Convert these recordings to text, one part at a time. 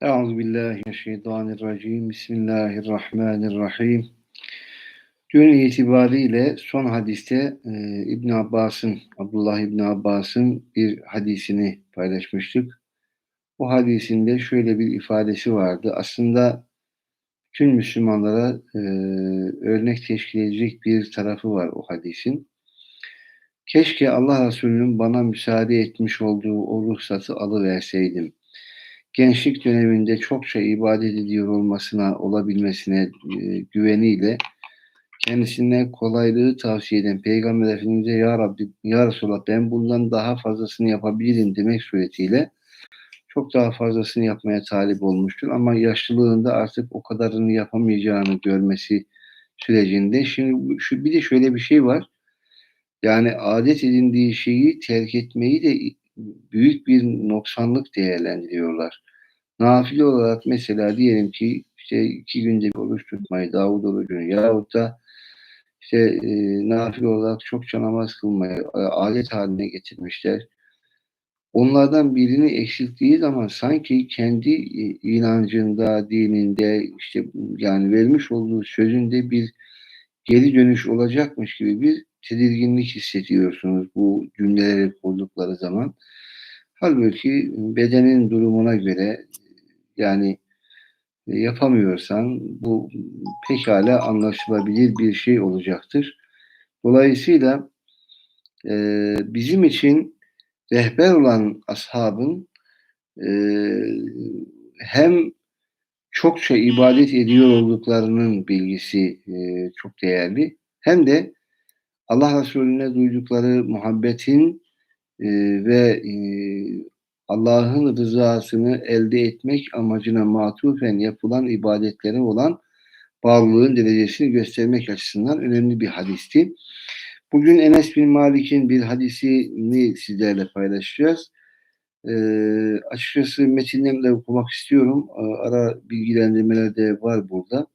Euzubillahimineşşeytanirracim. Bismillahirrahmanirrahim. Dün itibariyle son hadiste e, İbn Abbas'ın, Abdullah İbn Abbas'ın bir hadisini paylaşmıştık. O hadisinde şöyle bir ifadesi vardı. Aslında tüm Müslümanlara e, örnek teşkil edecek bir tarafı var o hadisin. Keşke Allah Resulü'nün bana müsaade etmiş olduğu o ruhsatı alıverseydim gençlik döneminde çokça ibadet ediyor olmasına, olabilmesine e, güveniyle kendisine kolaylığı tavsiye eden Peygamber Efendimiz'e Ya Rabbi, Ya Resulallah ben bundan daha fazlasını yapabilirim demek suretiyle çok daha fazlasını yapmaya talip olmuştur. Ama yaşlılığında artık o kadarını yapamayacağını görmesi sürecinde. Şimdi şu bir de şöyle bir şey var. Yani adet edindiği şeyi terk etmeyi de büyük bir noksanlık değerlendiriyorlar. Nafile olarak mesela diyelim ki işte iki günde bir oruç tutmayı, Davud orucunu yahut da işte e, nafile olarak çokça namaz kılmayı adet haline getirmişler. Onlardan birini eksilttiği zaman sanki kendi inancında, dininde işte yani vermiş olduğu sözünde bir geri dönüş olacakmış gibi bir tedirginlik hissediyorsunuz bu cümleleri kurdukları zaman. Halbuki bedenin durumuna göre yani yapamıyorsan bu pekala anlaşılabilir bir şey olacaktır. Dolayısıyla e, bizim için rehber olan ashabın e, hem çokça ibadet ediyor olduklarının bilgisi e, çok değerli hem de Allah Resulüne duydukları muhabbetin e, ve e, Allah'ın rızasını elde etmek amacına matufen yapılan ibadetlere olan bağlılığın derecesini göstermek açısından önemli bir hadisti. Bugün Enes bin Malik'in bir hadisini sizlerle paylaşacağız. Ee, açıkçası metinden de okumak istiyorum. Ara bilgilendirmeler de var burada.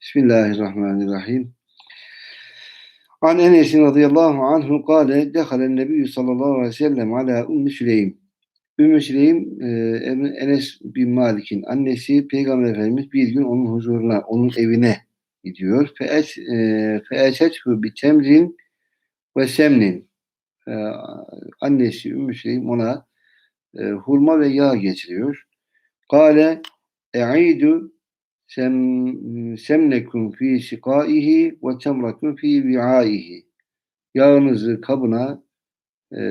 Bismillahirrahmanirrahim. An Enes radıyallahu anhu kâle dehalen nebiyyü sallallahu aleyhi ve sellem ala ummi Süleym. Ümmü Süleym e, Enes bin Malik'in annesi Peygamber Efendimiz bir gün onun huzuruna, onun evine gidiyor. Fe'eçethu bi temrin ve semnin. E, annesi Ümmü Süleym ona e, hurma ve yağ getiriyor. Kale e'idu sem, semnekum fi sikaihi ve temrakum fi vi'aihi. Yağınızı kabına, e,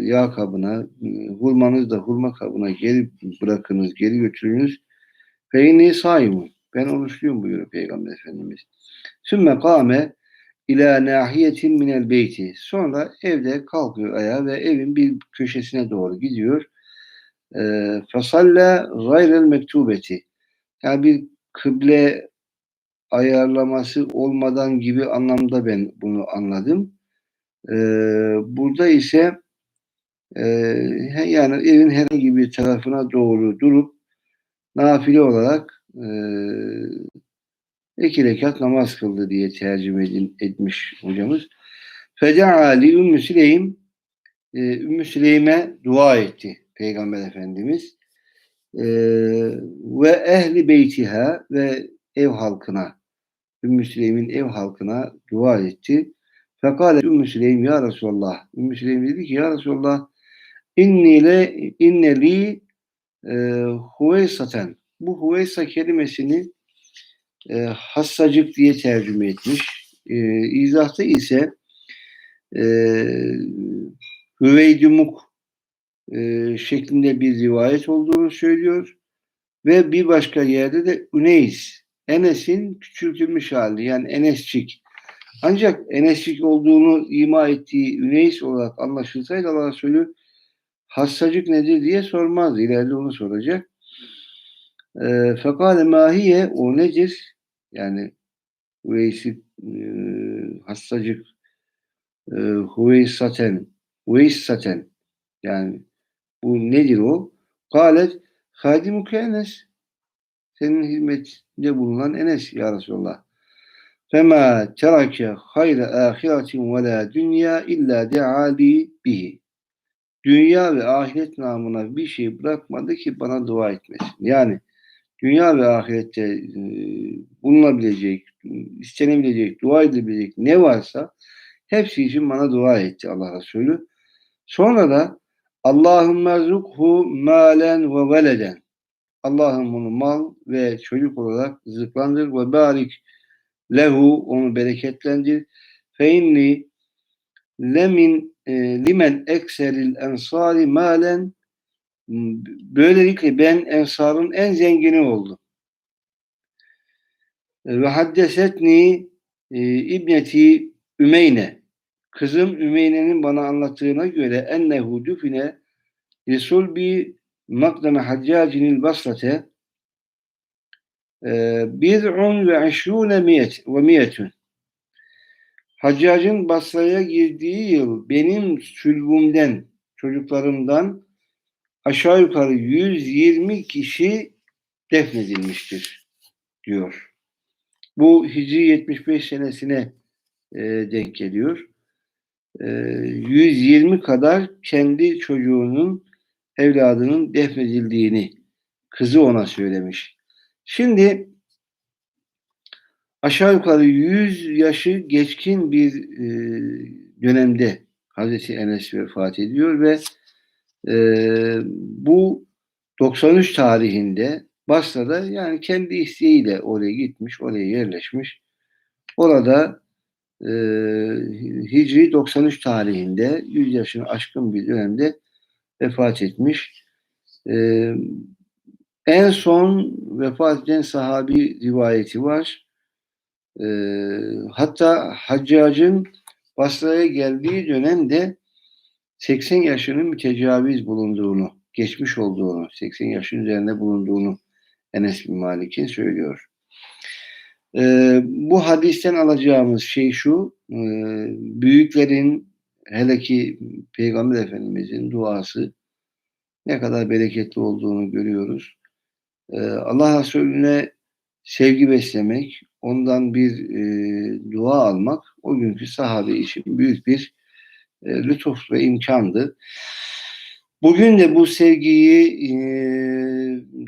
yağ kabına, hurmanızı da hurma kabına geri bırakınız, geri götürünüz. Fe inni saimun. Ben oruçluyum buyuruyor Peygamber Efendimiz. Sümme kâme ila nahiyetin minel beyti. Sonra evde kalkıyor ayağa ve evin bir köşesine doğru gidiyor. Fasalle gayrel mektubeti. Yani bir kıble ayarlaması olmadan gibi anlamda ben bunu anladım. Ee, burada ise e, yani evin herhangi bir tarafına doğru durup nafile olarak e, iki rekat namaz kıldı diye tercüme edin, etmiş hocamız. Feda'a li Ümmü Süleym e, Ümmü Süleym'e dua etti Peygamber Efendimiz ve ehli beytiha ve ev halkına Ümmü Süleym'in ev halkına dua etti. Fekale Ümmü Süleym ya Resulallah. Ümmü Süleym dedi ki ya Resulallah inni le inne li e, huveysaten. Bu huveysa kelimesini e, hassacık diye tercüme etmiş. E, izahta ise e, hüveydümuk e, şeklinde bir rivayet olduğunu söylüyor. Ve bir başka yerde de Üneys, Enes'in küçültülmüş hali yani Enesçik. Ancak Enesçik olduğunu ima ettiği Üneys olarak anlaşılsaydı Allah Resulü hassacık nedir diye sormaz. İleride onu soracak. E, Fekale mahiye o nedir? Yani Üveys'i e, hassacık e, Hüveysaten Hüveysaten yani bu nedir o? Galet hadimuke Enes. Senin hizmetinde bulunan Enes ya Resulallah. Fema terake hayre ahiretin ve la dünya illa deali bihi. dünya ve ahiret namına bir şey bırakmadı ki bana dua etmesin. Yani dünya ve ahirette e, bulunabilecek, istenebilecek, dua edilebilecek ne varsa hepsi için bana dua etti Allah Resulü. Sonra da Allahümme zukhu malen ve veleden. Allah'ım onu mal ve çocuk olarak rızıklandır ve barik lehu onu bereketlendir. Fe inni lemin e, limen ekseril ensari malen böylelikle ben ensarın en zengini oldum. Ve haddesetni e, İbneti Ümeyne kızım Ümeyne'nin bana anlattığına göre ennehu düfine Resul makdeme haccacinil basrate e, bid'un ve eşrune miyet ve miyetün Haccacın Basra'ya girdiği yıl benim sülbümden, çocuklarımdan aşağı yukarı 120 kişi defnedilmiştir diyor. Bu Hicri 75 senesine e, denk geliyor. E, 120 kadar kendi çocuğunun, evladının defnedildiğini kızı ona söylemiş. Şimdi aşağı yukarı 100 yaşı geçkin bir e, dönemde Hazreti Enes vefat ediyor ve e, bu 93 tarihinde Basra'da yani kendi isteğiyle oraya gitmiş, oraya yerleşmiş. Orada e, Hicri 93 tarihinde 100 yaşını aşkın bir dönemde vefat etmiş. E, en son vefat eden sahabi rivayeti var. E, hatta Haccac'ın Basra'ya geldiği dönemde 80 yaşının mütecaviz bulunduğunu, geçmiş olduğunu, 80 yaşın üzerinde bulunduğunu Enes bin Malik'in söylüyor. Ee, bu hadisten alacağımız şey şu, e, büyüklerin hele ki Peygamber Efendimizin duası ne kadar bereketli olduğunu görüyoruz. Ee, Allah Resulüne sevgi beslemek, ondan bir e, dua almak o günkü sahabe için büyük bir e, lütuf ve imkandı. Bugün de bu sevgiyi e,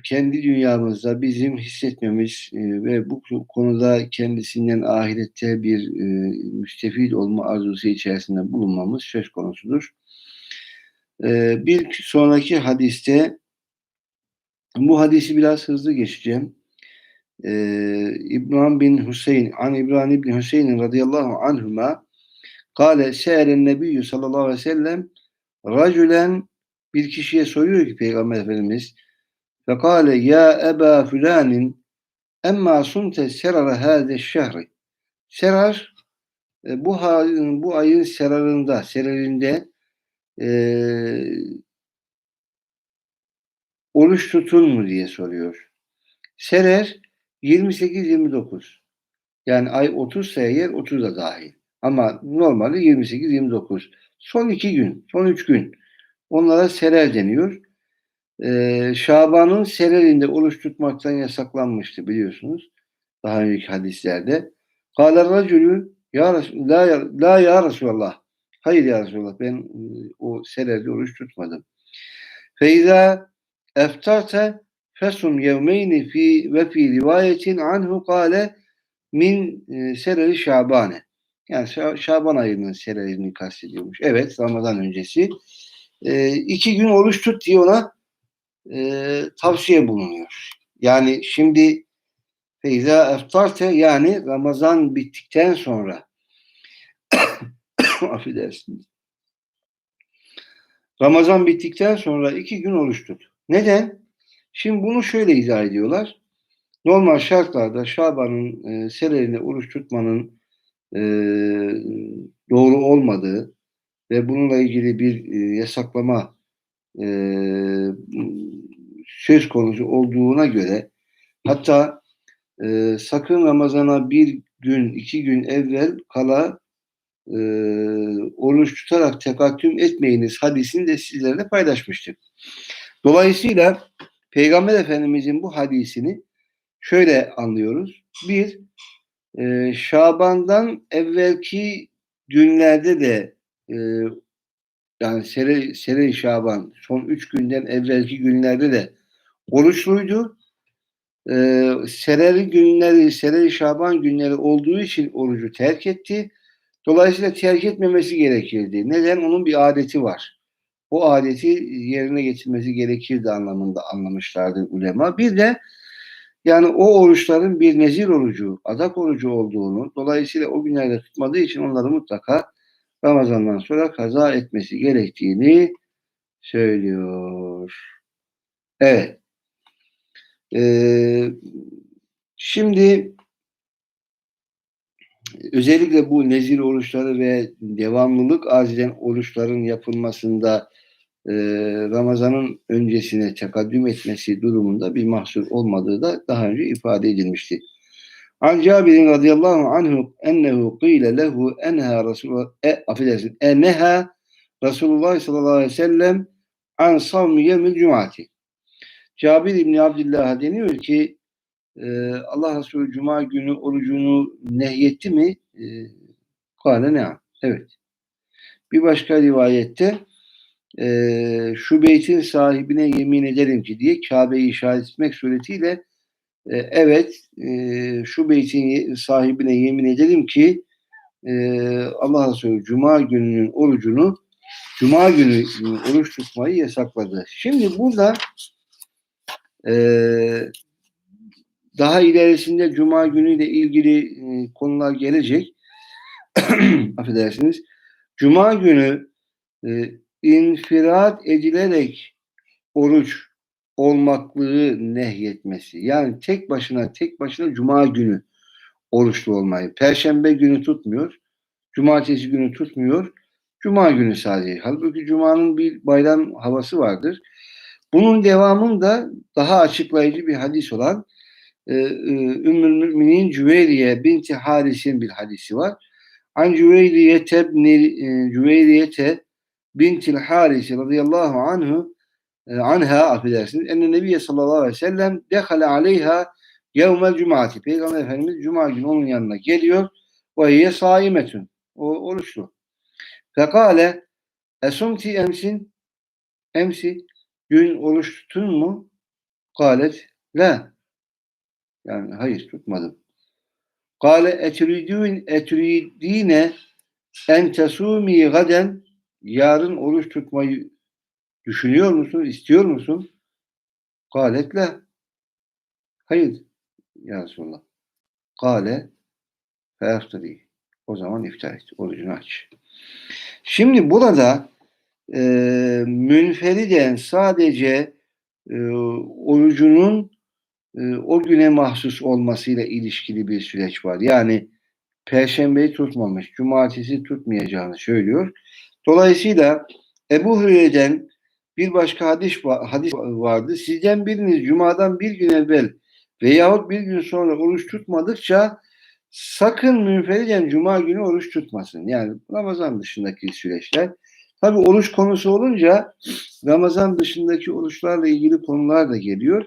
kendi dünyamızda bizim hissetmemiz e, ve bu konuda kendisinden ahirette bir e, müstefid olma arzusu içerisinde bulunmamız söz konusudur. E, bir sonraki hadiste bu hadisi biraz hızlı geçeceğim. İbrahim bin Hüseyin, an İbrahim bin Hüseyin radıyallahu anhuma Kale se'elen nebiyyü sallallahu aleyhi ve sellem racülen bir kişiye soruyor ki Peygamber Efendimiz fekale ya eba filanin emma sunte serara hâde şehri serar e, bu, bu ayın serarında serarinde e, oruç tutun mu diye soruyor. Serer 28-29 yani ay 30 ise eğer 30 da dahil. Ama normalde 28-29. Son iki gün, son üç gün. Onlara serer deniyor. Ee, Şaban'ın sererinde oruç tutmaktan yasaklanmıştı biliyorsunuz. Daha önceki hadislerde. Kâle racülü ya, la, la ya Resulallah. Hayır ya Resulallah ben e, o sererde oruç tutmadım. Feyza eftarte fesum yevmeyni fi ve fi rivayetin anhu kâle min e, sereri şabane. Yani Şaban ayının serelerini kastediyormuş. Evet Ramazan öncesi. E, iki gün oruç tut diye ona e, tavsiye bulunuyor. Yani şimdi Feyza eftarte yani Ramazan bittikten sonra affedersiniz. Ramazan bittikten sonra iki gün oruç tut. Neden? Şimdi bunu şöyle izah ediyorlar. Normal şartlarda Şaban'ın e, serelerinde oruç tutmanın e, doğru olmadığı ve bununla ilgili bir e, yasaklama e, söz konusu olduğuna göre hatta e, sakın Ramazan'a bir gün, iki gün evvel kala e, oruç tutarak tekattüm etmeyiniz hadisini de sizlerle paylaşmıştık. Dolayısıyla Peygamber Efendimizin bu hadisini şöyle anlıyoruz. Bir, e, Şaban'dan evvelki günlerde de e, yani sene, sene Şaban son üç günden evvelki günlerde de oruçluydu. Ee, seneli günleri, sene Şaban günleri olduğu için orucu terk etti. Dolayısıyla terk etmemesi gerekirdi. Neden? Onun bir adeti var. O adeti yerine getirmesi gerekirdi anlamında anlamışlardı ulema. Bir de yani o oruçların bir nezir orucu, adak orucu olduğunu, dolayısıyla o günlerde tutmadığı için onları mutlaka Ramazan'dan sonra kaza etmesi gerektiğini söylüyor. Evet. Ee, şimdi özellikle bu nezir oruçları ve devamlılık eden oruçların yapılmasında e, Ramazan'ın öncesine tekaddüm etmesi durumunda bir mahsur olmadığı da daha önce ifade edilmişti. An Cabir radıyallahu anhu ennehu qile lehu enha Resulullah e, affedersin enha Resulullah sallallahu aleyhi ve sellem an savmi yevmil cumati. Cabir İbni Abdillah'a deniyor ki e, Allah Resulü Cuma günü orucunu nehyetti mi? E, Kale ne? Evet. Bir başka rivayette e, şu beytin sahibine yemin ederim ki diye Kabe'yi işaret etmek suretiyle e, evet e, şu beytin sahibine yemin ederim ki e, Allah Resulü Cuma gününün orucunu Cuma günü oruç tutmayı yasakladı. Şimdi burada e, daha ilerisinde Cuma günüyle ilgili e, konular gelecek. Affedersiniz. Cuma günü e, infirat edilerek oruç olmaklığı nehyetmesi. Yani tek başına tek başına cuma günü oruçlu olmayı. Perşembe günü tutmuyor. Cumartesi günü tutmuyor. Cuma günü sadece. Halbuki cumanın bir bayram havası vardır. Bunun devamında daha açıklayıcı bir hadis olan e, e, Ümmül Müminin Cüveyriye binti Haris'in bir hadisi var. An Cüveyriye tebni e, Cüveyriyete bintil Haris radıyallahu anhu anha affedersiniz. Enne Nebiye sallallahu aleyhi ve sellem dehale aleyha yevmel cumati. Peygamber Efendimiz cuma günü onun yanına geliyor. Ve hiye saimetun. O oruçlu. Fekale esumti emsin emsi gün oruç tutun mu? Galet la. Yani hayır tutmadım. Kale etridün etridine en tesumi gaden yarın oruç tutmayı düşünüyor musun? istiyor musun? Galet la. Hayır. Ya Resulallah. Kale feyaftari. O zaman iftar et. Orucunu aç. Şimdi burada e, münferiden sadece e, orucunun e, o güne mahsus olmasıyla ilişkili bir süreç var. Yani Perşembeyi tutmamış, Cumartesi tutmayacağını söylüyor. Dolayısıyla Ebu Hüreyre'den bir başka hadis, hadis vardı. Sizden biriniz Cuma'dan bir gün evvel veyahut bir gün sonra oruç tutmadıkça sakın münferiden Cuma günü oruç tutmasın. Yani Ramazan dışındaki süreçler. Tabi oruç konusu olunca Ramazan dışındaki oruçlarla ilgili konular da geliyor.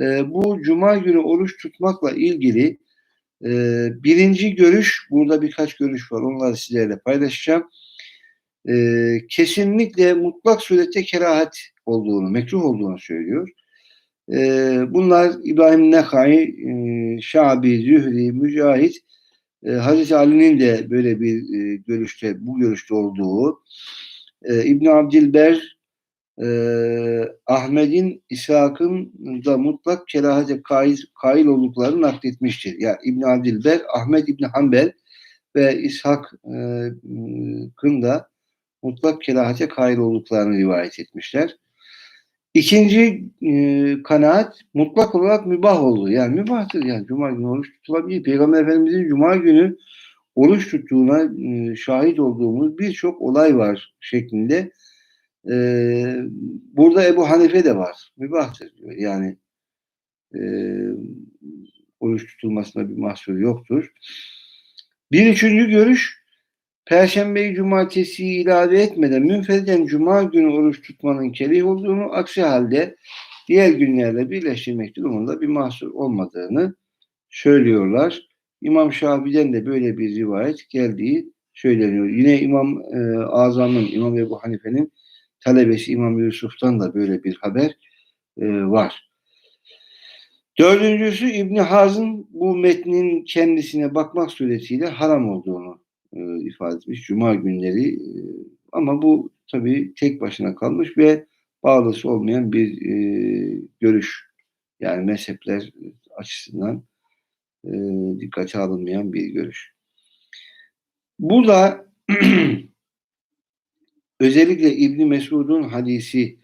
Ee, bu Cuma günü oruç tutmakla ilgili e, birinci görüş, burada birkaç görüş var. Onları sizlerle paylaşacağım. Ee, kesinlikle mutlak surette kerahat olduğunu, mekruh olduğunu söylüyor. Ee, bunlar İbrahim Nekai, e, Şabi, Zühri, Mücahit, e, Hazreti Ali'nin de böyle bir e, görüşte, bu görüşte olduğu, e, İbn Abdilber, e, Ahmet'in, İshak'ın da mutlak kerahate kail, kail olduklarını nakletmiştir. Yani İbn Abdilber, Ahmet İbn Hanbel ve İshak'ın da mutlak kerahate kail olduklarını rivayet etmişler. İkinci e, kanaat mutlak olarak mübah oldu. Yani mübahtır yani cuma günü oruç tutulabilir. Peygamber Efendimizin cuma günü oruç tuttuğuna e, şahit olduğumuz birçok olay var şeklinde. E, burada Ebu Hanife de var. Mübahtır diyor. Yani e, oruç tutulmasına bir mahsur yoktur. Bir üçüncü görüş Perşembeyi cumartesi ilave etmeden münferiden cuma günü oruç tutmanın kerih olduğunu, aksi halde diğer günlerle birleştirmek durumunda bir mahsur olmadığını söylüyorlar. İmam Şafii'den de böyle bir rivayet geldiği söyleniyor. Yine İmam e, Azam'ın, İmam Ebu Hanife'nin talebesi İmam Yusuf'tan da böyle bir haber e, var. Dördüncüsü İbni Hazım bu metnin kendisine bakmak suretiyle haram olduğunu e, ifade etmiş. Cuma günleri e, ama bu tabii tek başına kalmış ve bağlısı olmayan bir e, görüş. Yani mezhepler açısından e, dikkate alınmayan bir görüş. Burada özellikle İbni Mesud'un hadisi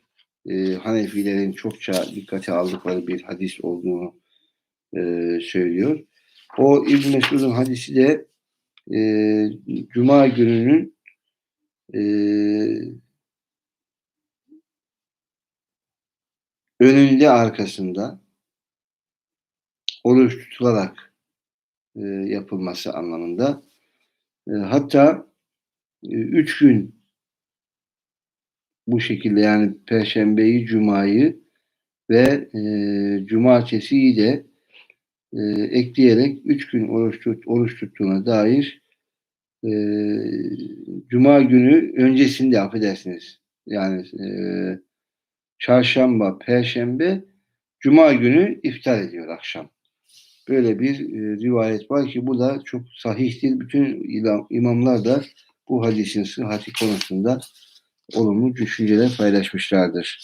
e, Hanefilerin çokça dikkate aldıkları bir hadis olduğunu e, söylüyor. O İbn Mesud'un hadisi de e, Cuma gününün e, önünde arkasında oruç tutularak e, yapılması anlamında. E, hatta e, üç gün bu şekilde yani Perşembeyi, Cuma'yı ve e, Cumartesiyi de e, ekleyerek üç gün oruç, tut, oruç tuttuğuna dair e, Cuma günü öncesinde affedersiniz. Yani e, çarşamba, perşembe, Cuma günü iftar ediyor akşam. Böyle bir e, rivayet var ki bu da çok sahihtir. Bütün imamlar da bu hadisin sıhhati konusunda olumlu düşünceler paylaşmışlardır.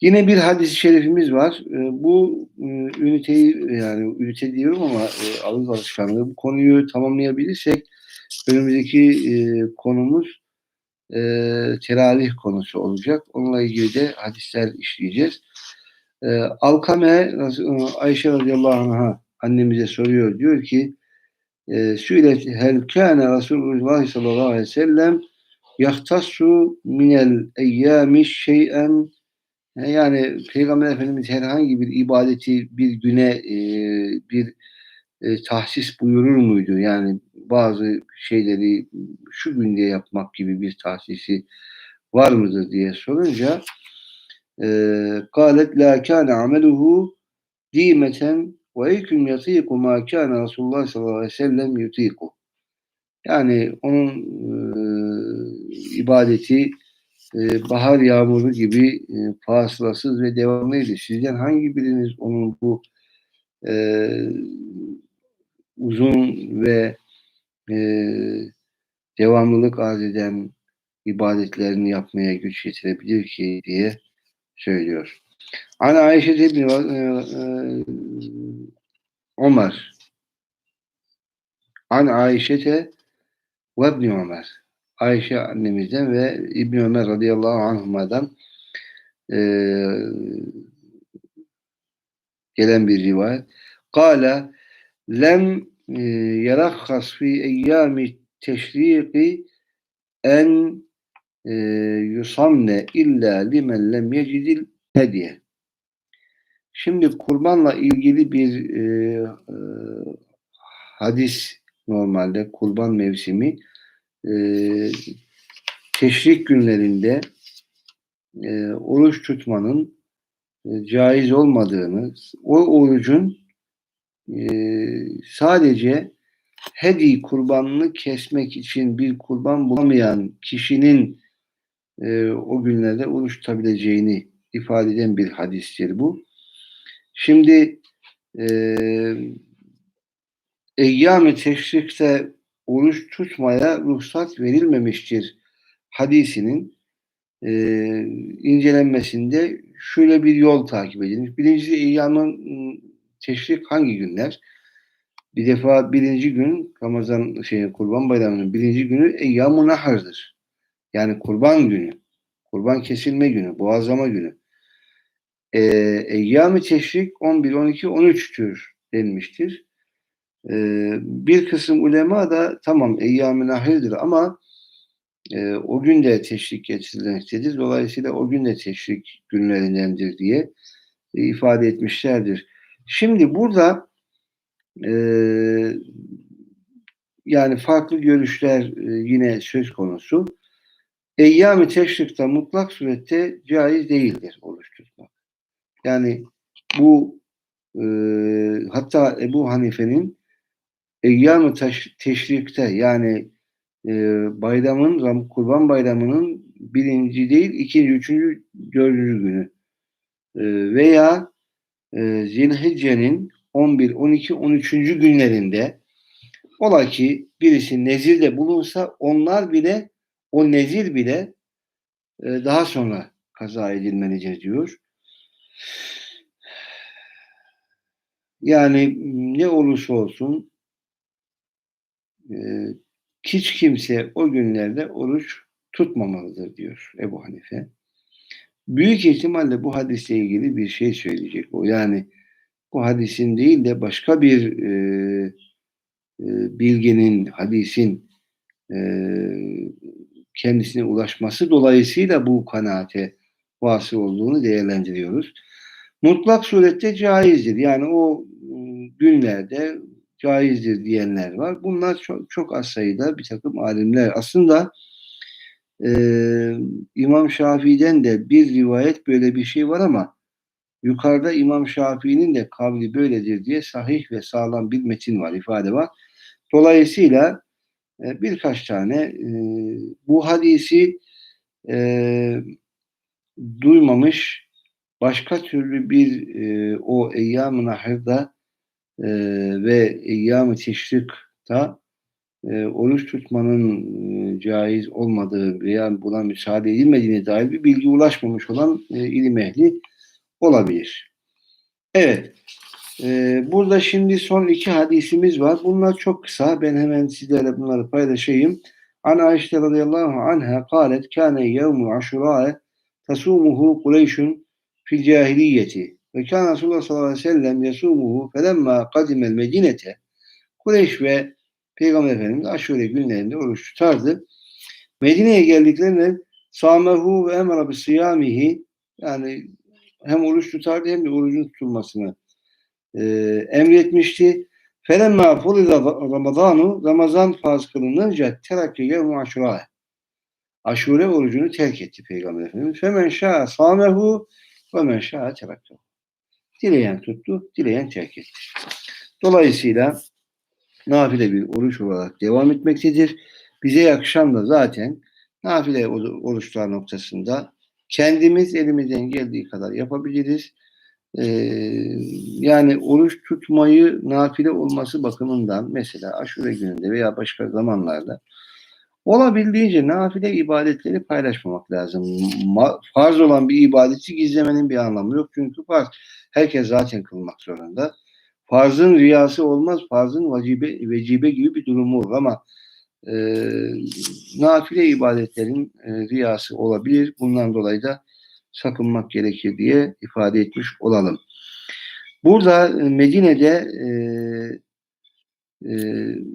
Yine bir hadis-i şerifimiz var. E, bu e, üniteyi yani ünite diyorum ama e, ağız alışkanlığı bu konuyu tamamlayabilirsek önümüzdeki e, konumuz teravih konusu olacak. Onunla ilgili de hadisler işleyeceğiz. Alkame Ayşe radıyallahu anh'a annemize soruyor. Diyor ki e, Süilet hel kâne Resulullah sallallahu aleyhi ve sellem yahtassu minel eyyâmi şey'en yani Peygamber Efendimiz herhangi bir ibadeti bir güne e, bir e, tahsis buyurur muydu? Yani bazı şeyleri şu günde yapmak gibi bir tahsisi var mıdır diye sorunca قالت لا كان عمله ديمة وَاَيْكُمْ يَطِيقُ مَا كَانَ Resulullah sallallahu aleyhi ve sellem yutiku. Yani onun e, ibadeti e, bahar yağmuru gibi e, fasılasız ve devamlıydı. Sizden hangi biriniz onun bu e, uzun ve e, devamlılık arz eden ibadetlerini yapmaya güç yetirebilir ki diye söylüyor. Ana Ayşe İbni e, e, Ömer An Ayşe'te ve İbni Ömer Ayşe annemizden ve İbni Ömer radıyallahu anhuma'dan e, gelen bir rivayet. Kale lem e, yarakhas fi eyyami teşriki en e, yusamne illa limen lem yecidil hediye. Şimdi kurbanla ilgili bir e, e, hadis normalde kurban mevsimi e, teşrik günlerinde e, oruç tutmanın e, caiz olmadığını, o orucun e, sadece hedi kurbanını kesmek için bir kurban bulamayan kişinin e, o günlerde oruç tutabileceğini ifade eden bir hadistir bu. Şimdi e, Eyyam-ı Teşrik'te oruç tutmaya ruhsat verilmemiştir hadisinin e, incelenmesinde şöyle bir yol takip edilmiş. Birincisi Eyyam-ı Teşrik hangi günler? Bir defa birinci gün Ramazan şey Kurban Bayramı'nın birinci günü Eyyam-ı Nahar'dır. Yani kurban günü. Kurban kesilme günü, boğazlama günü. E, Eyyam-ı Teşrik 11, 12, 13'tür denmiştir. E, bir kısım ulema da tamam Eyyam-ı Nahir'dir ama e, o gün de teşrik getirilmektedir. Dolayısıyla o gün de teşrik günlerindendir diye e, ifade etmişlerdir. Şimdi burada e, yani farklı görüşler e, yine söz konusu. Eyyam-ı teşrikte mutlak surette caiz değildir oruç tutmak. Yani bu e, hatta Ebu Hanife'nin Eyyam-ı teşrikte yani e, bayramın, Ram- Kurban Bayramı'nın birinci değil, ikinci, üçüncü, dördüncü günü. E, veya e, Zilhicce'nin 11, 12, 13. günlerinde ola ki birisi nezirde bulunsa onlar bile o nezir bile e, daha sonra kaza edilmelidir diyor. Yani ne olursa olsun e, hiç kimse o günlerde oruç tutmamalıdır diyor Ebu Hanife. Büyük ihtimalle bu hadisle ilgili bir şey söyleyecek o. Yani bu hadisin değil de başka bir e, e, bilginin, hadisin e, kendisine ulaşması dolayısıyla bu kanaate vasıl olduğunu değerlendiriyoruz. Mutlak surette caizdir. Yani o günlerde caizdir diyenler var. Bunlar çok, çok az sayıda bir takım alimler. Aslında e, İmam Şafii'den de bir rivayet böyle bir şey var ama yukarıda İmam Şafii'nin de kavli böyledir diye sahih ve sağlam bir metin var, ifade var. Dolayısıyla e, birkaç tane e, bu hadisi e, duymamış başka türlü bir e, o eyyam-ı nahırda e, ve eyyam-ı teşrikta e, oruç tutmanın e, caiz olmadığı veya buna müsaade edilmediğine dair bir bilgi ulaşmamış olan e, ilim ehli olabilir. Evet. E, burada şimdi son iki hadisimiz var. Bunlar çok kısa. Ben hemen sizlerle bunları paylaşayım. An Ayşe radıyallahu anha kalet kâne yevmu aşurâe tasumuhu Kureyş'un fil cahiliyeti ve kâne Resulullah sallallahu aleyhi ve sellem yasumuhu felemma kadimel medinete Kureyş ve Peygamber Efendimiz aşure günlerinde oruç tutardı. Medine'ye geldiklerinde samehu ve emra bi yani hem oruç tutardı hem de orucun tutulmasını e, emretmişti. Felemma furida Ramazanu Ramazan farz kılınınca terakke yevmu aşura aşure orucunu terk etti Peygamber Efendimiz. Femen şa'a samehu ve men şa'a terakkehu. Dileyen tuttu, dileyen terk etti. Dolayısıyla nafile bir oruç olarak devam etmektedir. Bize yakışan da zaten nafile oruçlar noktasında kendimiz elimizden geldiği kadar yapabiliriz. Ee, yani oruç tutmayı nafile olması bakımından mesela aşure gününde veya başka zamanlarda olabildiğince nafile ibadetleri paylaşmamak lazım. Ma farz olan bir ibadeti gizlemenin bir anlamı yok. Çünkü farz herkes zaten kılmak zorunda. Farzın riyası olmaz, farzın vacibe, vecibe gibi bir durumu olur ama e, nafile ibadetlerin e, riyası olabilir. Bundan dolayı da sakınmak gerekir diye ifade etmiş olalım. Burada Medine'de e, e,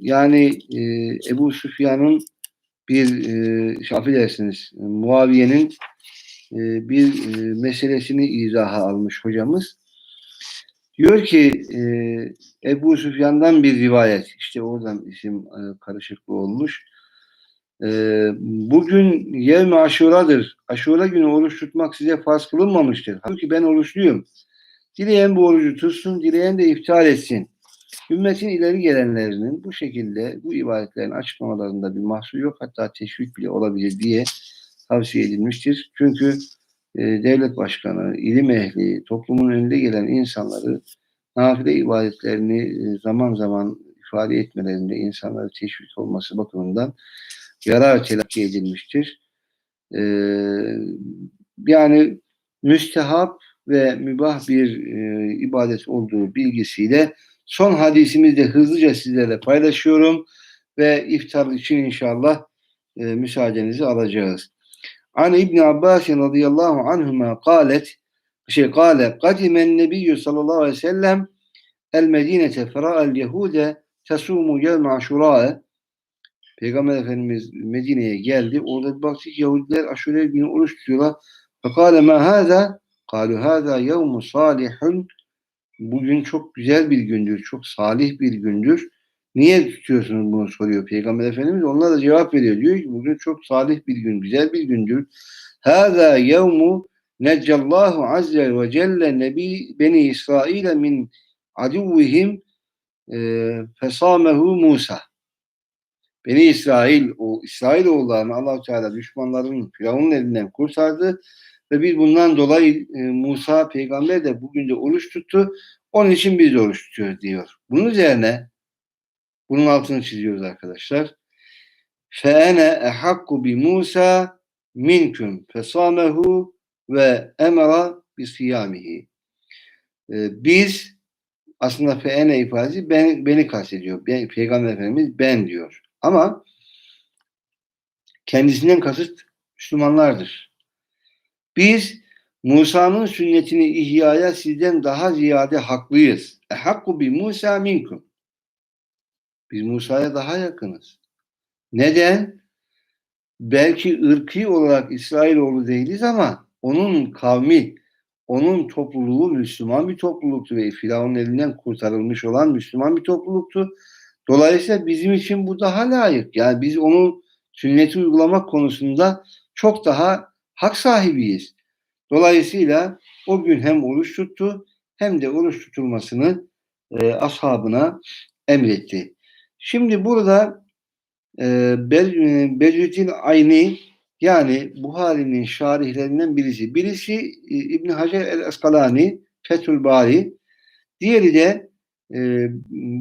yani e, Ebu Süfyan'ın bir e, affedersiniz Muaviye'nin e, bir e, meselesini izaha almış hocamız. Diyor ki e, Ebu Süfyan'dan bir rivayet işte oradan isim e, karışıklığı olmuş. E, bugün yevmi aşuradır. Aşura günü oruç tutmak size farz kılınmamıştır. Halbuki ben oruçluyum. Dileyen bu orucu tutsun, dileyen de iftar etsin. Ümmetin ileri gelenlerinin bu şekilde bu ibadetlerin açıklamalarında bir mahsur yok. Hatta teşvik bile olabilir diye tavsiye edilmiştir. Çünkü e, devlet başkanı, ilim ehli, toplumun önünde gelen insanları nafile ibadetlerini e, zaman zaman ifade etmelerinde insanları teşvik olması bakımından yarar telakki edilmiştir. E, yani müstehap ve mübah bir e, ibadet olduğu bilgisiyle son hadisimizde hızlıca sizlerle paylaşıyorum ve iftar için inşallah e, müsaadenizi alacağız. An İbn Abbas radıyallahu anhuma kalet şey kale kadimen nebiyyü sallallahu aleyhi ve sellem el medinete fera'el yehude tesumu yevme Peygamber Efendimiz Medine'ye geldi. Orada bir baktık Yahudiler aşure günü oruç tutuyorlar. Fekale ma hâzâ Kalu hâzâ yevmu salihun Bugün çok güzel bir gündür, çok salih bir gündür. Niye tutuyorsunuz bunu soruyor Peygamber Efendimiz. Onlar da cevap veriyor. Diyor ki bugün çok salih bir gün, güzel bir gündür. Hâzâ yevmu neccallahu azze ve celle nebi beni İsrail'e min aduvvihim e, fesamehu Musa. Beni İsrail, o İsrailoğullarını allah Teala düşmanlarının Firavun'un elinden kurtardı ve bir bundan dolayı e, Musa peygamber de bugün de oruç tuttu. Onun için biz de oruç tutuyoruz diyor. Bunun üzerine bunun altını çiziyoruz arkadaşlar. Feene ehakku bi Musa minkum fesamehu ve emara bi siyamihi. E, biz aslında feene ifadesi ben, beni kastediyor. Ben, Peygamber Efendimiz ben diyor. Ama kendisinden kasıt Müslümanlardır. Biz Musa'nın sünnetini ihyaya sizden daha ziyade haklıyız. Ehakku bi Musa minkum. Biz Musa'ya daha yakınız. Neden? Belki ırkı olarak İsrailoğlu değiliz ama onun kavmi, onun topluluğu Müslüman bir topluluktu ve Firavun'un elinden kurtarılmış olan Müslüman bir topluluktu. Dolayısıyla bizim için bu daha layık. Yani biz onun sünneti uygulamak konusunda çok daha hak sahibiyiz. Dolayısıyla o gün hem oruç tuttu hem de oruç tutulmasını e, ashabına emretti. Şimdi burada e, Bedrettin Ayni yani Buhari'nin şarihlerinden birisi. Birisi e, İbn Hacer el-Eskalani, Fethül Bari. Diğeri de e,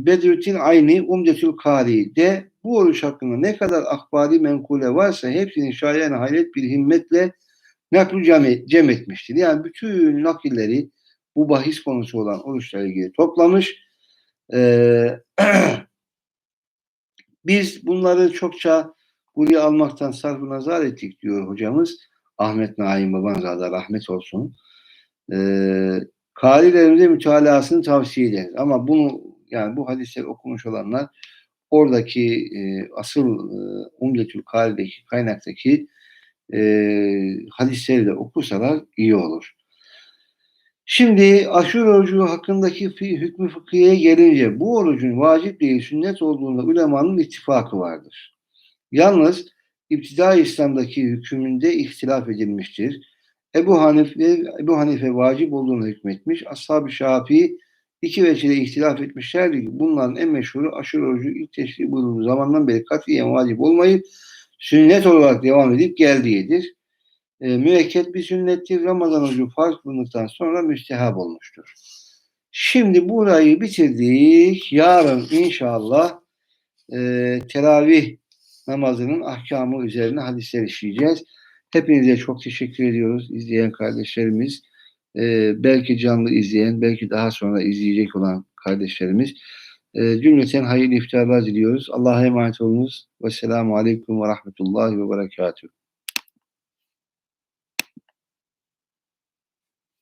Bedrettin Ayni, Umdetül Kari de bu oruç hakkında ne kadar akbari menkule varsa hepsini şayan hayret bir himmetle naklu cem, cem etmiştir. Yani bütün nakilleri bu bahis konusu olan oruçla ilgili toplamış. Ee, biz bunları çokça buraya almaktan sarfı nazar ettik diyor hocamız. Ahmet Naim Babanzade rahmet olsun. Ee, mütalasını tavsiye ederiz. Ama bunu yani bu hadisleri okumuş olanlar oradaki e, asıl e, Umdetül Kari'deki kaynaktaki e, hadisleri de okusalar iyi olur. Şimdi aşure orucu hakkındaki hükmü fıkhiye gelince bu orucun vacip değil sünnet olduğunda ulemanın ittifakı vardır. Yalnız İptida İslam'daki hükmünde ihtilaf edilmiştir. Ebu Hanife, Ebu Hanife vacip olduğunu hükmetmiş. Ashab-ı Şafii iki veçile ihtilaf etmişlerdi ki bunların en meşhuru aşırı orucu ilk teşrih buyurulduğu zamandan beri katiyen vacip olmayıp sünnet olarak devam edip geldiğidir. E, müekket bir sünnettir. Ramazan orucu farz kılındıktan sonra müstehab olmuştur. Şimdi burayı bitirdik. Yarın inşallah e, teravih namazının ahkamı üzerine hadisler işleyeceğiz. Hepinize çok teşekkür ediyoruz izleyen kardeşlerimiz. E, belki canlı izleyen, belki daha sonra izleyecek olan kardeşlerimiz. E, cümleten hayırlı iftarlar diliyoruz. Allah'a emanet olunuz. Vesselamu Aleyküm ve Rahmetullahi ve Berekatuhu.